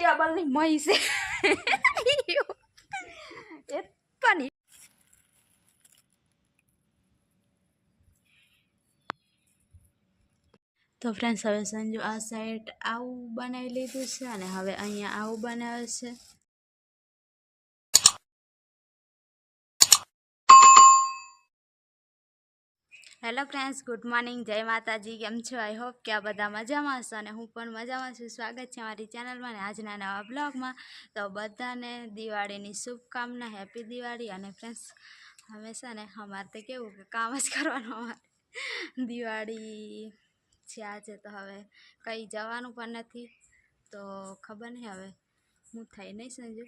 ટેબલની મહી છે. એ તો ફ્રેન્ડ્સ હવે સંજુ આ સાઈડ આવું બનાવી લીધું છે અને હવે અહીંયા આવું બનાવે છે. હેલો ફ્રેન્ડ્સ ગુડ મોર્નિંગ જય માતાજી. કેમ છો? આઈ હોપ કે આ બધા મજામાં હશો અને હું પણ મજામાં છું. સ્વાગત છે મારી ચેનલમાં અને આજના નવા બ્લોગમાં તો બધાને દિવાળીની શુભકામના હેપી દિવાળી અને ફ્રેન્ડ્સ હંમેશા ને અમારે તો કેવું કે કામ જ કરવાનું અમારે. દિવાળી છે આજે તો હવે કંઈ જવાનું પણ નથી. તો ખબર નહીં હવે હું થઈ નહીં સંજુ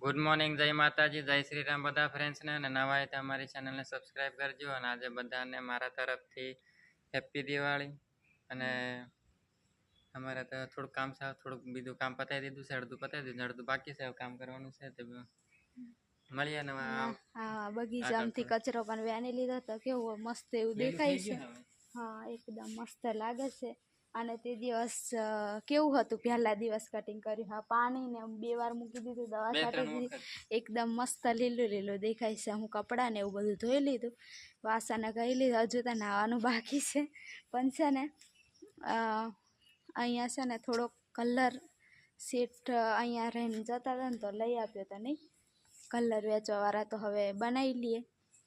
ગુડ મોર્નિંગ જય માતાજી જય શ્રી રામ બધા ફ્રેન્ડ્સને અને નવા હોય તો અમારી ચેનલને સબસ્ક્રાઈબ કરજો અને આજે બધાને મારા તરફથી હેપી દિવાળી. અને અમારે તો થોડુંક કામ છે થોડુંક બીજું કામ પતાવી દીધું છે અડધું પતાવી દીધું અડધું બાકી છે કામ કરવાનું છે તો મળીએ ને હા બગીચામાંથી કચરો પણ વેની લીધો તો કેવું મસ્ત એવું દેખાય છે. હા એકદમ મસ્ત લાગે છે. અને તે દિવસ કેવું હતું? પહેલા દિવસ કટિંગ કર્યું હા પાણી ને બે વાર મૂકી દીધું દવા વખત. એકદમ મસ્ત લીલું લીલું દેખાય છે. હું કપડાં ને એવું બધું ધોઈ લીધું. વાસણ કહી લીધું. હજુ તો નાવાનું બાકી છે. પણ છે ને અહીંયા છે ને થોડોક કલર સેટ અહીંયા રહીને જતા હતા ને તો લઈ આપ્યો તો નહીં. કલર વેચવાવાળા તો હવે બનાવી લઈએ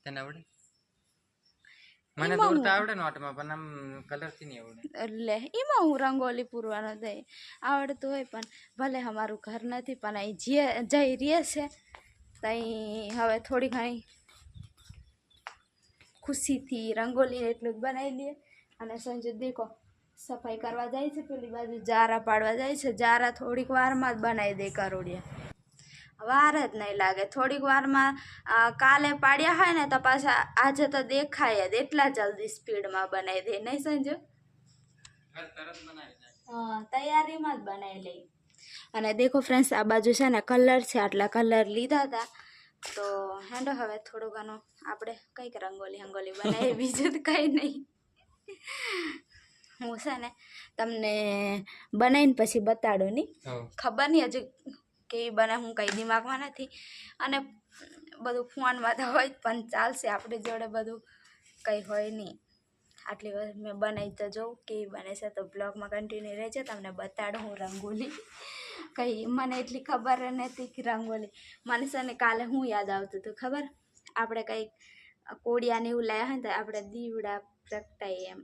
તને આવડે? મને દોરતા આવડે નોટમાં પણ આમ કલરથી નહીં આવડે. એટલે એમાં હું રંગોલી પૂરવાનો થઈ આવડતું હોય પણ ભલે અમારું ઘર નથી પણ અહીં જે જઈ રહે છે ત્યાં હવે થોડી ઘણી ખુશીથી રંગોલી એટલું જ બનાવી લઈએ અને સંજુ દેખો સફાઈ કરવા જાય છે પેલી બાજુ જારા પાડવા જાય છે જારા થોડીક વારમાં જ બનાવી દે કરોડિયા વાર જ નહીં લાગે. થોડીક વારમાં કાલે પાડ્યા હોય ને તો પાછા આજે તો દેખાય જ. એટલા જલ્દી સ્પીડમાં બનાવી દે. નહીં સંજુ? તૈયારીમાં જ બનાવી લઈ. અને દેખો ફ્રેન્ડ્સ આ બાજુ છે ને કલર છે આટલા કલર લીધા હતા તો હેંડો હવે થોડું ઘણું આપણે કંઈક રંગોલી હંગોલી બનાવી બીજું તો કંઈ નહીં. હું છે ને તમને બનાવીને પછી બતાડું નહીં? ખબર નહીં હજુ કેવી બને હું કંઈ દિમાગમાં નથી. અને બધું ફોનમાં તો હોય પણ ચાલશે આપણી જોડે બધું. કંઈ હોય નહીં. આટલી વાર મેં બનાવી તો જોઉં કેવી બને છે તો બ્લોગમાં કન્ટિન્યુ રહેજો. તમને બતાડું હું રંગોલી. કંઈ મને એટલી ખબર નથી કે રંગોલી. મને છે ને કાલે હું યાદ આવતું હતું, ખબર? આપણે કંઈક કોડિયાને એવું લાવ્યા હોય ને તો આપણે દીવડા પ્રગટાઈએ એમ.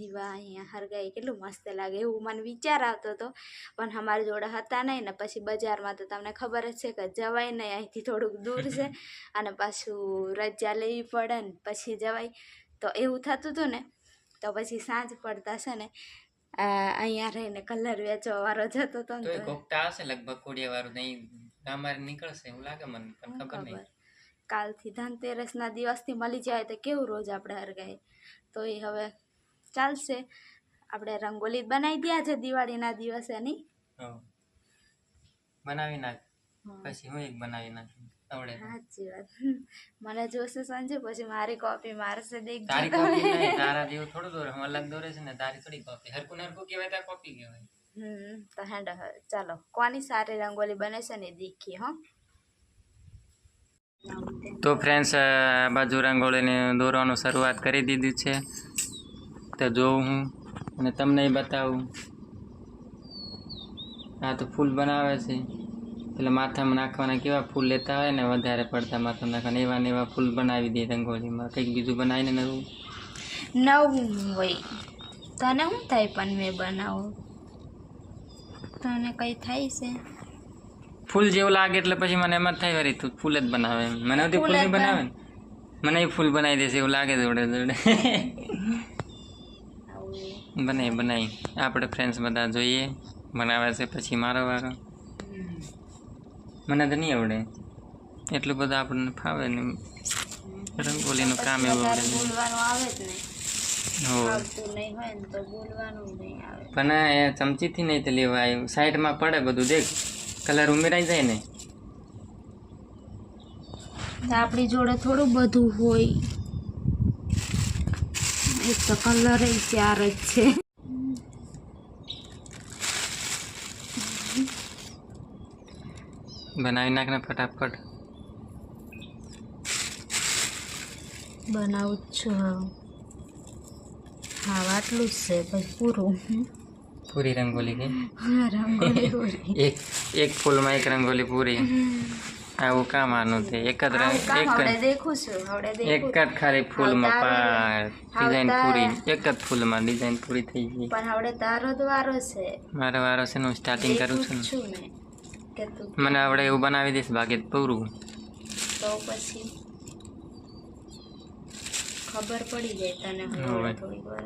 દીવા અહીંયા હરગાઈ કેટલું મસ્ત લાગે એવું મને વિચાર આવતો હતો. પણ અમારી જોડે હતા નહીં ને પછી બજારમાં તો તમને ખબર જ છે કે જવાય નહીં. અહીંથી થોડુંક દૂર છે અને પાછું રજા લેવી પડે ને પછી જવાય. તો એવું થતું હતું ને તો પછી સાંજ પડતા છે ને અહીંયા રહીને કલર વેચવા વાળો જતો હતો ને હશે લગભગ કોડિયા વાળું નહીં અમારે નીકળશે એવું લાગે મને પણ ખબર નહીં. કાલથી ધનતેરસના દિવસથી મળી જાય તો કેવું રોજ આપણે હરગાય તો એ હવે ચાલશે. આપણે રંગોલી બનાવી દયા છે દિવાળીના દિવસે નહીં બનાવી નાખ. પછી હું એક બનાવી નાખું આવડે સાચી વાત. મને જોશે સાંજે પછી મારી કોપી મારશે દેખ તારી કોપી નહીં તારા જેવું થોડું દોરે. હું અલગ દોરે છે ને તારી થોડી કોપી હરકું હરકું કહેવાય તાર કોપી કહેવાય. હમ તો હેંડો ચાલો. કોની સારી રંગોલી બને છે ને દેખીએ હો. તો ફ્રેન્ડ્સ બાજુ રંગોળીને દોરવાનું શરૂઆત કરી દીધી છે. તો જોઉં હું અને તમને બતાવું. આ તો ફૂલ બનાવે છે. એટલે માથામાં નાખવાના કેવા ફૂલ લેતા હોય ને વધારે પડતા માથામાં નાખવાના. એવા ને એવા ફૂલ બનાવી દે રંગોળીમાં. કંઈક બીજું બનાવીને નવું. નવું હોય. તને શું થાય પણ મેં બનાવું? તને કઈ થાય છે? ફૂલ જેવું લાગે એટલે પછી મને એમ જ થાય વળી તું ફૂલ જ બનાવે. મને બધી ફૂલ બનાવે ને? મને એ ફૂલ બનાવી દેશે એવું લાગે જોડે જોડે. બનાવી બનાવી આપણે ફ્રેન્ડ્સ બધા જોઈએ બનાવે છે પછી મારો વારો. મને તો નહીં આવડે. એટલું બધું આપણને ફાવે ને રંગોલીનું કામ એવું આવડે પણ એ ચમચીથી નહીં તો લેવાય સાઈડમાં પડે બધું દેખ. કલર ઉમેરાઈ જાય ને. આપણી જોડે થોડું બધું હોય. એક તો કલર ચાર જ છે બનાવી નાખ ને ફટાફટ બનાવું છું હા આટલું જ છે પછી પૂરું પૂરી રંગોલી કે પૂરી એક એક ફૂલમાં એક રંગોલી પૂરી આવું કામ આનું તે એક જ રંગ એક જ એક જ ખાલી ફૂલમાં પાર ડિઝાઇન પૂરી એક જ ફૂલમાં ડિઝાઇન પૂરી થઈ ગઈ. પણ હવે તારો જ વારો છે. મારો વારો છે હું સ્ટાર્ટિંગ કરું છું ને. મને આવડે એવું બનાવી દઈશ બાકી પૂરું. તો પછી ખબર પડી જાય તને થોડી વાર.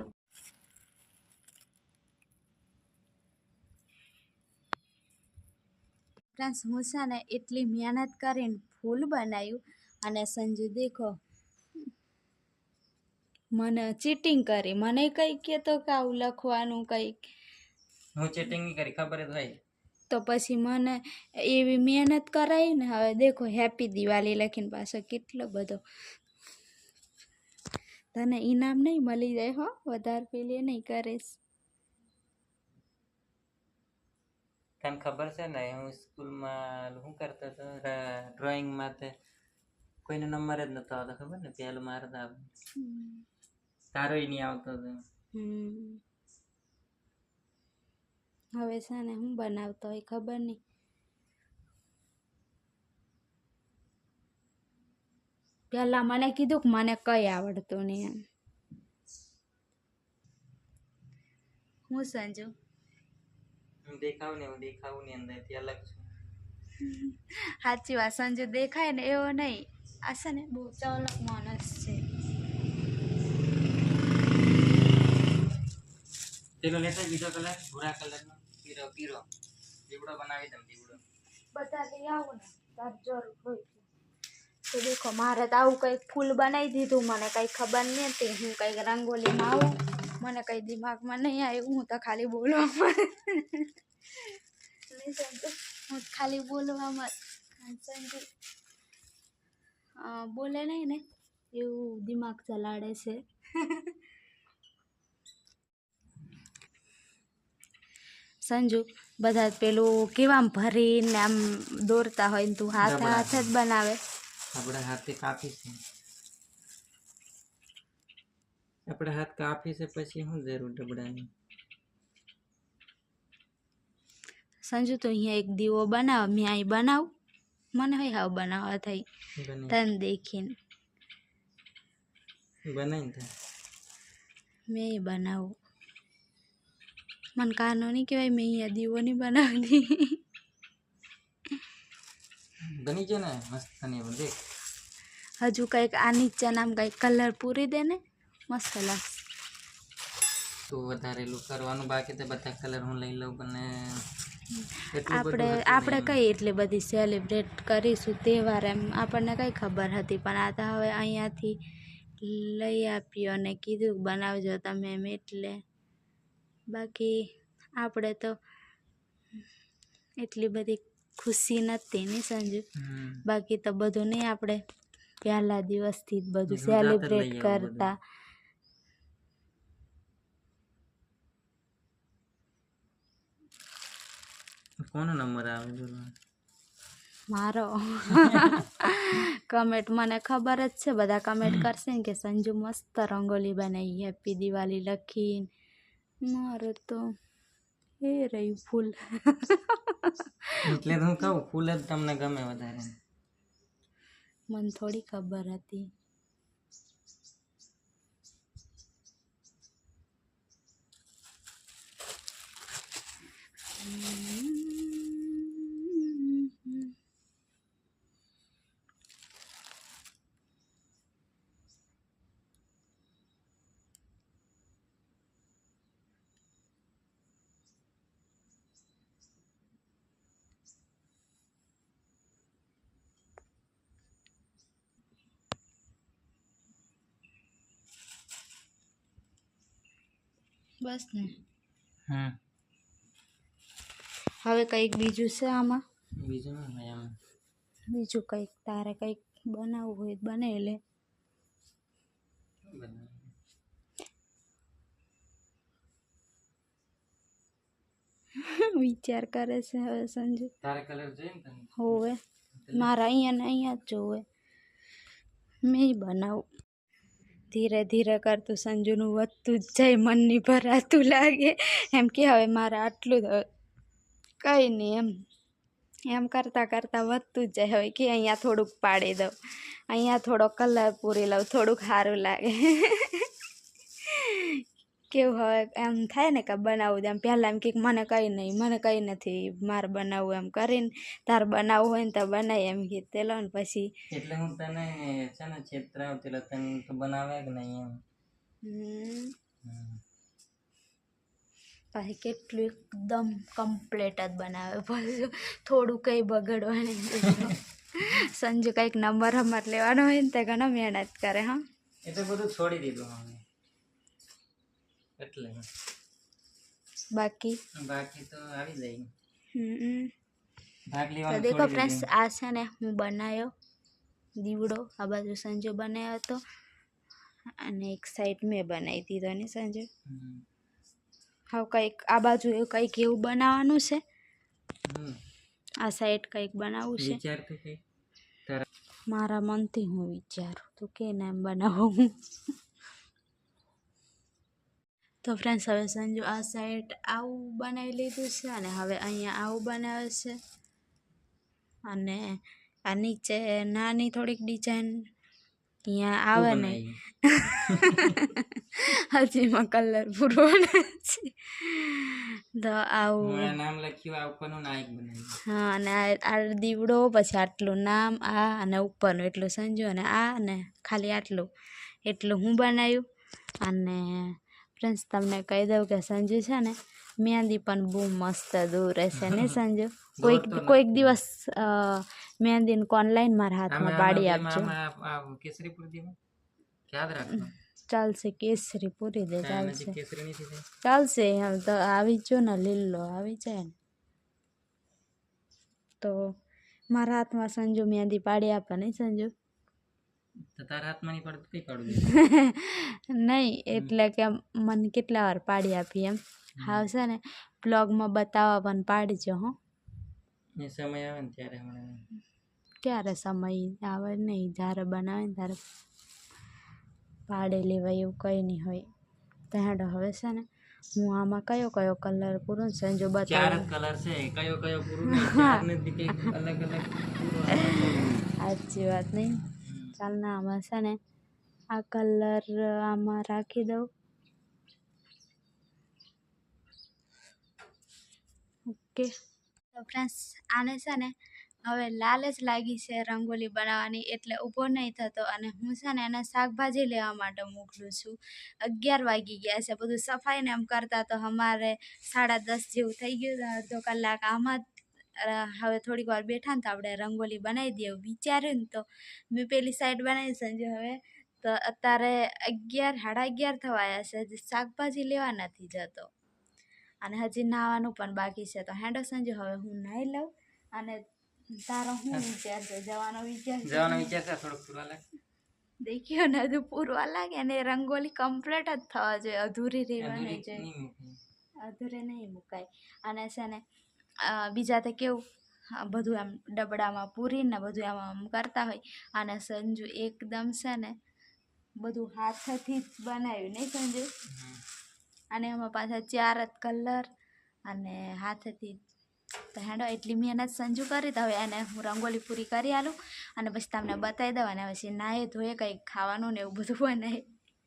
ફ્રેન્ડ્સ સમોસાને એટલી મહેનત કરીને ફૂલ બનાવ્યું અને સંજુ દેખો મને ચીટિંગ કરી. મને કંઈ કહેતો કે આવું લખવાનું કંઈક. હું ચીટિંગ કરી ખબર જ હોય. તો પછી મને એવી મહેનત કરાવી ને હવે દેખો હેપી દિવાળી લખીને પાછો કેટલો બધો. તને ઇનામ નહીં મળી જાય હો વધારે પેલી નહીં કરીશ. તને ખબર છે ને, હું સ્કૂલમાં શું કરતો હતો ડ્રોઈંગમાં તે કોઈનો નંબર જ નતો આવતો, ખબર ને? પહેલો મારે તો તારો નહીં આવતો હતો. હવે છે ને, હું બનાવતો હોય, ખબર નહીં. પહેલાં મને કીધું કે મને કઈ આવડતું નહીં એમ. હું સંજુ? હું દેખાવ ને હું દેખાવું ની અંદરથી અલગ છું. સાચી વાત સંજુ દેખાય ને એવો નહીં. આ છે ને બહુ ચાલક માણસ છે. પેલો લેતા બીજો કલર ભૂરા કલરનો. પીરો પીરો. દીવડો બનાવી દઉં દીવડો. બધા લઈ આવો ને તાર જરૂર હોય તો. તો દેખો મારે તો આવું કંઈક ફૂલ બનાવી દીધું મને કંઈ ખબર નહીં હતી હું કંઈક રંગોલીમાં આવું. મને કંઈ દિમાગમાં નહીં આવ્યું હું તો ખાલી બોલવામાં. હું તો ખાલી બોલવામાં બોલે નહીં ને એવું દિમાગ ચલાડે છે. સંજુ બધા પેલું કેવામ ભરીને આમ દોરતા હોય ને તું હાથ હાથ જ બનાવે. આપણે હાથે કાપી છે. આપણે હાથ કાપી છે પછી શું જરૂર ડબડાની સંજુ તો અહીંયા એક દીવો બનાવ મેં અહીં બનાવ મને હોય હાવ બનાવવા થઈ બને તને દેખીને બનાવીને તો મેં એ બનાવું મને કાનો નહીં કહેવાય મેં અહીંયા દીવો નહીં બનાવતી બની જાય ને મસ્તની દેખ હજુ કંઈક આ નીચેનામ કંઈક કલર પૂરી દે ને મસ્ત લાગશે તો વધારેલું કરવાનું બાકી તો બધા કલર હું લઈ લઉં અને આપણે આપણે કઈ એટલી બધી સેલિબ્રેટ કરીશું તહેવાર એમ? આપણને કઈ ખબર હતી પણ આ તો હવે અહીંયાથી લઈ આપ્યો અને કીધું બનાવજો તમે એમ એટલે. બાકી આપણે તો એટલી બધી ખુશી નથી ને સંજુ? બાકી તો બધું નહીં આપણે? પહેલા દિવસથી જ બધું સેલિબ્રેટ કરતા. કોનો નંબર આવે મારો? કમેન્ટ મને ખબર જ છે બધા કમેન્ટ કરશે ને કે સંજુ મસ્ત રંગોલી બનાવી હેપી દિવાળી લખીને. મારો તો એ રહ્યું ફૂલ. એટલે હું કહું ફૂલ જ તમને ગમે વધારે. મને થોડી ખબર હતી. બસ ને. હમ. હવે કંઈક બીજું છે આમાં? બીજું શું હોય આમાં બીજું કંઈક તારે કંઈક બનાવવું હોય તો બનાવી લે. બનાવે. વિચાર કરે છે હવે સંજુ. તારે કલર જોઈએ ને તને? હોવે. મારા અહીંયા ને અહીંયા જ જોવે. મેં બનાવું. ધીરે ધીરે કરતું સંજુનું વધતું જ જાય, મનની ભરાતું લાગે. એમ કે હવે મારે આટલું કંઈ નહીં, એમ. એમ કરતાં કરતાં વધતું જ જાય. હવે કે અહીંયા થોડુંક પાડી દઉં. અહીંયા થોડો કલર પૂરી લઉં, થોડુંક સારું લાગે. કેવું હવે એમ થાય ને કે બનાવવું એમ. પહેલાં એમ કે મને કંઈ નહીં મને કંઈ નથી મારે બનાવવું એમ કરીને તાર બનાવવું હોય ને તો બનાવી એમ કે તે લો ને પછી એટલે હું તને છે ને છેતરા આવતી તને તો બનાવે કે નહીં એમ. પછી કેટલું એકદમ કમ્પ્લેટ જ બનાવે. પછી થોડું કંઈ બગડવાનું સંજુ કંઈક નંબર હમર લેવાનો હોય ને તે ઘણા મહેનત કરે હા. એ તો બધું છોડી દીધું એટલે બાકી? બાકી તો આવી જાય. હમ ભાગ લેવાનું દેખો ફ્રેન્ડ્સ આ છે ને હું બનાવ્યો દીવડો. આ બાજુ સંજો બનાવ્યો હતો. અને એક સાઈડ મેં બનાવી દીધો ને સંજો. હવે કંઈક આ બાજુ કંઈક એવું બનાવવાનું છે. આ સાઈડ કંઈક બનાવવું છે. મારા મનથી હું વિચારું તો કે ને એમ બનાવું તો ફ્રેન્ડ્સ હવે સંજુ આ સાઈડ આવું બનાવી લીધું છે અને હવે અહીંયા આવું બનાવે છે. અને આ નીચે નાની થોડીક ડિઝાઇન અહીંયા આવે ને. બનાવી. હજી એમાં કલર પૂરો છે. તો આવું. નામ લખ્યું આ ઉપરનું નાયક હા અને આ આ દીવડો પછી આટલું નામ આ અને ઉપરનું એટલું સંજુ અને આ અને ખાલી આટલું. એટલું હું બનાવ્યું. અને ફ્રેન્ડ્સ તમને કહી દઉં કે સંજુ છે ને મહેંદી પણ બહુ મસ્ત દોરે છે ને સંજુ? કોઈક કોઈક દિવસ મહેંદીને ઓનલાઈન મારા હાથમાં પાડી આપજો. ચાલશે કેસરી પૂરી દે ચાલશે ચાલશે તો આવી જ ને લીલો આવી જાય ને. તો મારા હાથમાં સંજુ મહેંદી પાડી આપે નહીં સંજુ? તારા હાથમાં નહીં પાડું નહીં એટલે કે મને કેટલા વાર પાડી આપી એમ. છે ને બ્લોગમાં બતાવવા પણ પાડજો હો. સમય આવે ને ત્યારે ક્યારે સમય આવે નહીં જ્યારે બનાવે ને ત્યારે પાડેલી લેવાય એવું કંઈ નહીં હોય. તો હવે છે ને હું આમાં કયો કયો કલર પૂરો ને સંજુ બતાવું. કલર છે કયો કયો પૂરું અલગ અલગ સાચી વાત નહીં? ચાલ ના આમાં છે ને આ કલર આમાં રાખી દઉં. ઓકે. તો ફ્રેન્ડ્સ, આને છે ને હવે લાલ જ લાગી છે રંગોલી બનાવવાની, એટલે ઊભો નહીં થતો અને હું છે ને એને શાકભાજી લેવા માટે મોકલું છું. અગિયાર વાગી ગયા છે, બધું સફાઈને એમ કરતાં તો અમારે સાડા દસ જેવું થઈ ગયું અડધો કલાક. આમાં હવે થોડીક વાર બેઠા ને તો આપણે રંગોલી બનાવી દઈએ વિચાર્યું ને તો મેં પેલી સાઈડ બનાવી સંજે હવે. તો અત્યારે અગિયાર સાડા અગિયાર થવાયા છે હજી શાકભાજી લેવા નથી જતો. અને હજી નાહવાનું પણ બાકી છે. તો હેંડો સંજુ હવે હું નાહી લઉં અને તારો હું વિચાર છે જવાનો વિચાર? જવાનો વિચાર છે થોડોક પૂરા લાગે. દેખ્યો ને હજુ પૂરવા લાગે ને રંગોલી કમ્પ્લીટ જ થવા જોઈએ. અધૂરી રહેવાની જોઈએ અધૂરે નહીં મુકાય. અને છે ને બીજા તો કેવું બધું આમ ડબડામાં પૂરીને બધું આમ આમ કરતા હોય. અને સંજુ એકદમ છે ને બધું હાથથી જ બનાવ્યું નહીં સંજુ? અને એમાં પાછા ચાર જ કલર અને હાથથી તો હેડો એટલી મહેનત સંજુ કરી તો હવે એને હું રંગોલી પૂરી કરી આલું અને પછી તમને બતાવી દઉં અને પછી નાહે ધોએ કંઈક ખાવાનું ને એવું બધું બનાવે.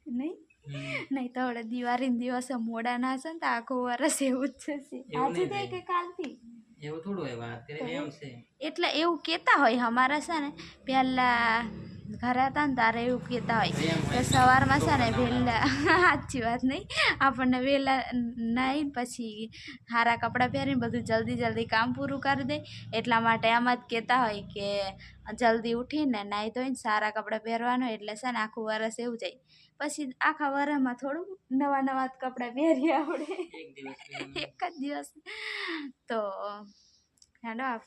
નહીં. નહીં તો હવે દિવાળીના દિવસે મોડા ના હશે ને તો આખું વરસ એવું જ થશે આજે નહીં કે કાલથી. એવું થોડું એમ છે. એટલે એવું કહેતા હોય અમારા છે ને પહેલાં ઘરે હતા ને તારે એવું કહેતા હોય કે સવારમાં છે ને વહેલા સાચી વાત નહીં. આપણને વહેલા નાહીને પછી સારા કપડાં પહેરીને બધું જલ્દી જલ્દી કામ પૂરું કરી દે. એટલા માટે આમ જ કહેતા હોય કે જલ્દી ઉઠીને નાહી ધોઈને સારા કપડાં પહેરવાનું એટલે છે ને આખું વરસ એવું જાય. પછી આખા વરસમાં થોડું નવા નવા કપડાં પહેરી આવડે. એક એક જ દિવસ. તો હેડો આપ.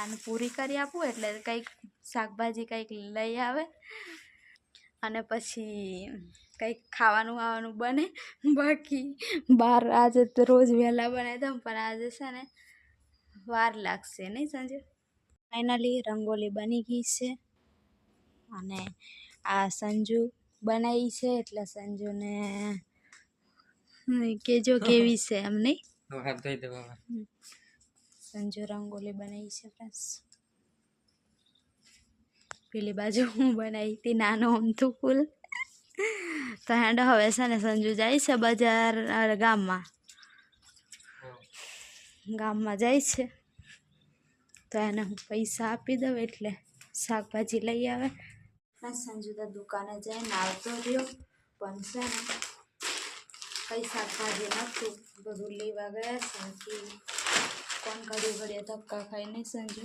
આને પૂરી કરી આપું એટલે કંઈક શાકભાજી કંઈક લઈ આવે. અને પછી કંઈક ખાવાનું આવવાનું બને. બાકી બહાર આજે તો રોજ વહેલા બનાવી દઉં પણ આજે છે ને વાર લાગશે નહીં સાંજે. ફાઇનલી રંગોલી બની ગઈ છે. અને આ સંજુ બનાવી છે એટલે સંજુને કેજો કેવી છે એમ નહીં. સંજુ રંગોલી બનાવી છે ફ્રેન્ડ્સ પેલી બાજુ હું બનાવી હતી નાનો અમથું ફૂલ. તો હેન્ડ હવે છે ને સંજુ જાય છે બજાર ગામમાં. ગામમાં જાય છે. તો એને હું પૈસા આપી દઉં એટલે શાકભાજી લઈ આવે. સંજુ તો દુકાને જઈને આવતો રહ્યો, પણ છે ને કઈ શાકભાજી નહોતું, બધું લેવા ગયા છે કોણ ઘડી ઘડીએ ધક્કા ખાઈ નહીં સંજુ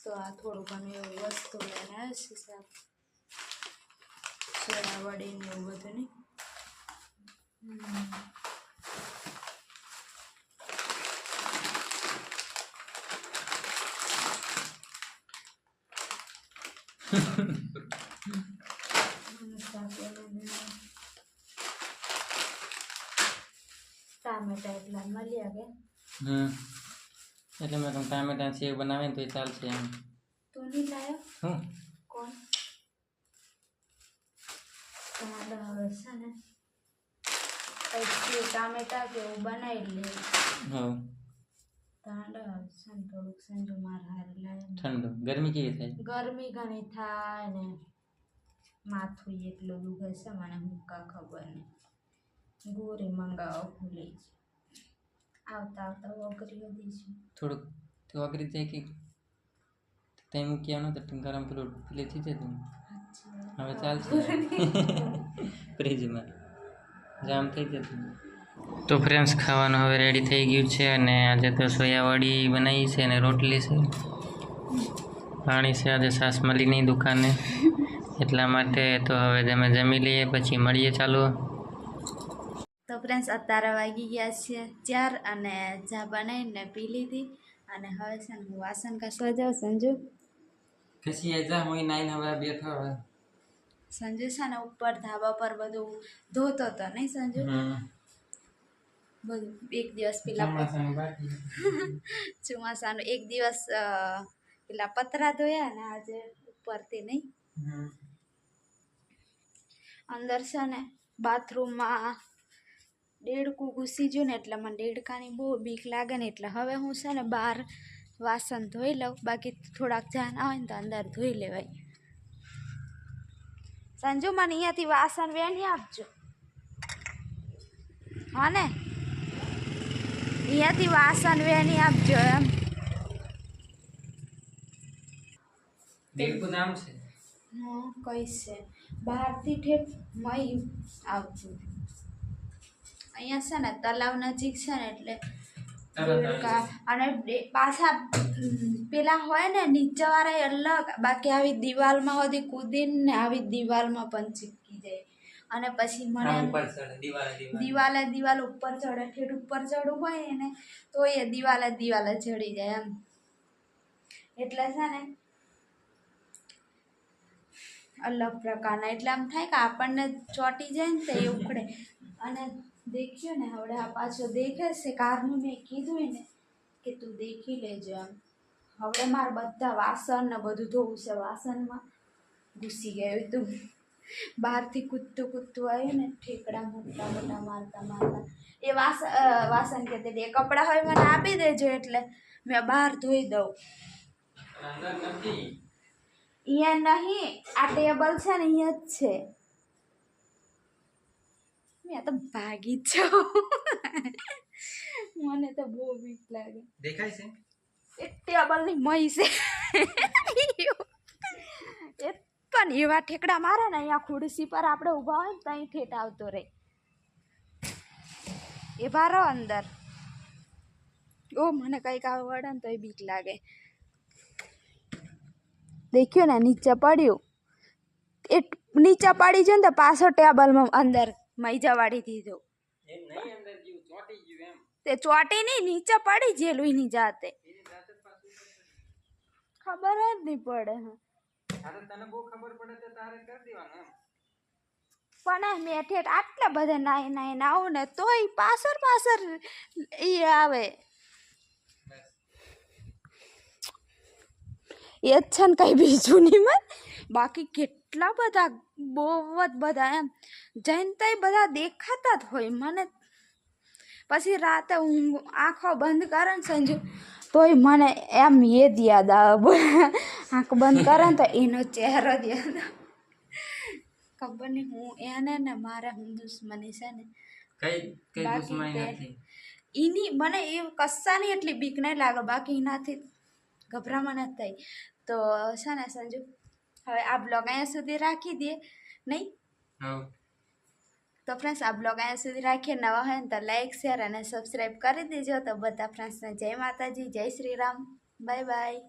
તો આ થોડું ઘણું એવું વસ્તુ લઈને આવે છે શાક સોડા વડી ને એવું બધું નહીં હમ. ટામેટા એટલા મળ્યા કે હમ. એટલે મેં કહું ટામેટા સેવ બનાવીને તો એ ચાલશે એમ. તું નહીં લાયો? હું કોણ? તમારે હવે છે ને? પછી ટામેટા કે એવું બનાવી લે. હવ. તાંડ છે ને થોડુંક સંજો માર હારે લાવે ઠંડુ. ગરમી કેવી થાય? ગરમી ઘણી થાય ને. માથું એટલું દુખે છે મને હું કા ખબર નહીં. ગોરી મંગાવો ભૂલી જ. આવતા આવતા વગરી છે થોડુંક તો અઘરી જાય કે તઈ મૂક્યા આવવાનું તો ગરમ પેલું પેલી થઈ જતું હવે ચાલશે. ફ્રીજમાં જામ થઈ જતું તો ફ્રેન્ડ્સ ખાવાનું હવે રેડી થઈ ગયું છે અને આજે તો સોયાવડી બનાવી છે અને રોટલી છે. પાણી છે આજે સાસ મળી દુકાને. એટલા માટે તો હવે તમે જમી લઈએ પછી મળીએ ચાલો. તો ફ્રેન્ડ્સ અત્યારે વાગી ગયા છે ચાર અને ચા બનાવીને પી લીધી અને હવે છે ને હું વાસણ ઘસવા જાઉં સંજુ? પછી જા હું નાઈન હવે બેઠો હવે. સંજુ છે ને ઉપર ધાબા પર બધું ધોતો હતો નહીં સંજુ? બધું એક દિવસ પેલા ચોમાસાનું એક દિવસ પેલા પતરા ધોયા ને આજે ઉપરથી નહીં. અંદર છે ને બાથરૂમમાં દેડકું ઘૂસી ગયું ને એટલે મને દેડકાની બહુ બીક લાગે ને એટલે હવે હું છે ને બહાર વાસણ ધોઈ લઉં. બાકી થોડાક જાન આવે ને તો અંદર ધોઈ લેવાય. સંજુ મને અહીંયાથી વાસણ વેણી આપજો. હા ને અહીંયાથી વાસણ વેણી આપજો એમ. દેડકું નામ છે? હા કઈ છે? બહારથી ઠેઠ મય આવતું. અહીંયા છે ને તલાવ નજીક છે ને એટલે અને પાછા પેલા હોય ને નીચેવાળા અલગ બાકી આવી દિવાલમાં બધી કૂદીને ને આવી દિવાલમાં પણ ચીપકી જાય. અને પછી મને દિવાલે દિવાલે. દિવાલે દિવાલ ઉપર ચડે ઠેઠ ઉપર ચડવું હોય ને તો એ દિવાલે દિવાલે ચડી જાય એમ. એટલે છે ને અલગ પ્રકારના. એટલે આમ થાય કે આપણને ચોટી જાય ને તો એ ઉખડે. અને દેખ્યો ને હવે આ પાછો દેખે છે કારનું મેં કીધું ને કે તું દેખી લેજો એમ. હવે મારે બધા વાસણ ને બધું ધોવું છે. વાસણમાં ઘૂસી ગયું તું. બહારથી કૂદતું કૂદતું આવ્યું ને ઠેકડા મોટા મોટા મારતા મારતા. એ વાસ વાસણ કહેતી હતી, એ કપડાં હોય મને આપી દેજો એટલે મેં બહાર ધોઈ દઉં. અહીંયા નહીં આ ટેબલ છે ને અહીંયા જ છે. મેં તો ભાગી જ જાઉં મને તો બહુ બીક લાગે દેખાય છે એ ટેબલની મહી છે એ પણ એવા ઠેકડા મારે ને અહીંયા ખુરશી પર આપણે ઊભા હોય ને ત્યાં ઠેઠ આવતો રહે એ ભારો અંદર ઓ મને કંઈક આવડે ને તો એ બીક લાગે દેખ્યું ને નીચે પડ્યું એ નીચે પડી ગયું ને તો પાછો ટેબલમાં અંદર મૈજા વાળી દીધો તે ચોટી નહીં નીચે પડી જેલું એની જાતે. ખબર જ નહીં પડે પણ આ મેં ઠેઠ આટલા બધા નાઈ નાઈ આવું ને તોય પાછળ પાછળ એ આવે. એ જ છે ને કંઈ બીજું નહીં મત બાકી કેટલા બધા બહુ જ બધા એમ. જઈને બધા દેખાતા જ હોય મને. પછી રાતે ઊંઘ આંખો બંધ કરે ને સંજુ તોય મને એમ એ જ યાદ આવે. આંખ બંધ કરે ને તો એનો ચહેરો જ યાદ આવે. ખબર નહીં હું એને ને મારે હું દુશ્મની છે ને. કઈ કઈ દુશ્મની નથી? એની મને એ કશાની એટલી બીક નહીં લાગે બાકી એનાથી ગભરામણ જ થઈ. તો છે ને સંજુ હવે આ બ્લોગ અહીંયા સુધી રાખી દઈએ નહીં? તો ફ્રેન્ડ્સ આ બ્લોગ અહીંયા સુધી રાખીએ. નવા હોય ને તો લાઈક શેર અને સબસ્ક્રાઈબ કરી દેજો. તો બધા ફ્રેન્ડ્સને જય માતાજી જય શ્રી રામ. Bye bye